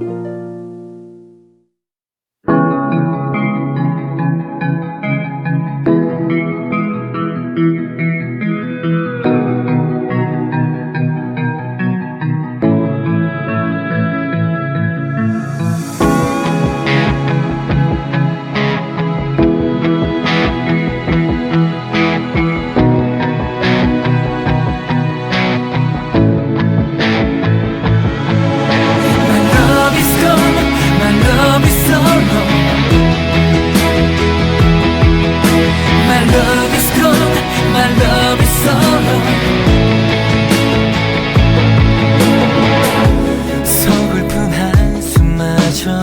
Música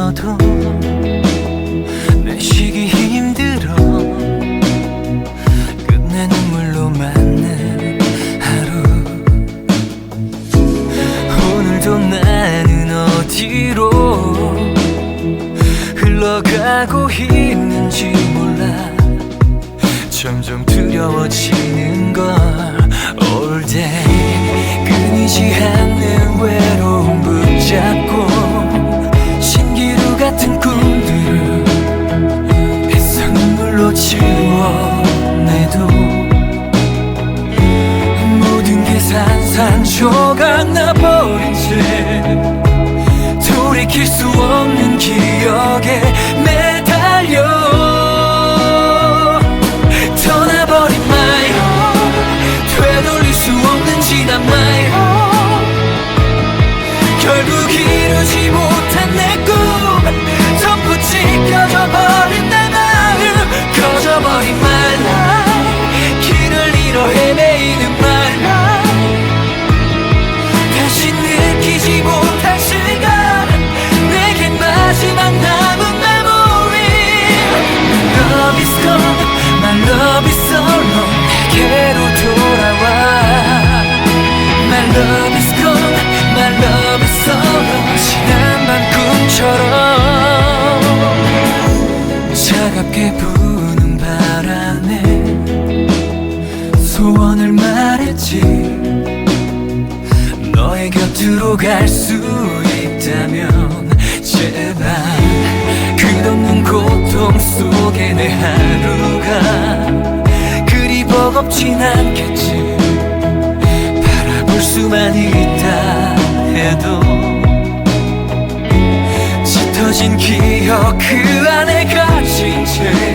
한숨마저도 내 쉬기 힘들어. 끝내 눈물로 맞는 하루. 오늘도 나는 어디로 흘러가고 있는지 몰라. 점점 두려워지는 걸 산산조각 나버린 채 돌이킬 수 없는 기억에 매달려 떠나버린 마요 되돌릴 수 없는 지난 마요 결국 이루지 곁으로 갈수 있다면 제발 끝없는 고통 속에 내 하루가 그리 버겁진 않겠지. 바라볼 수만 있다 해도 짙어진 기억 그 안에 갇힌 채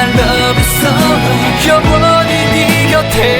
my love is so 영원히 네 곁에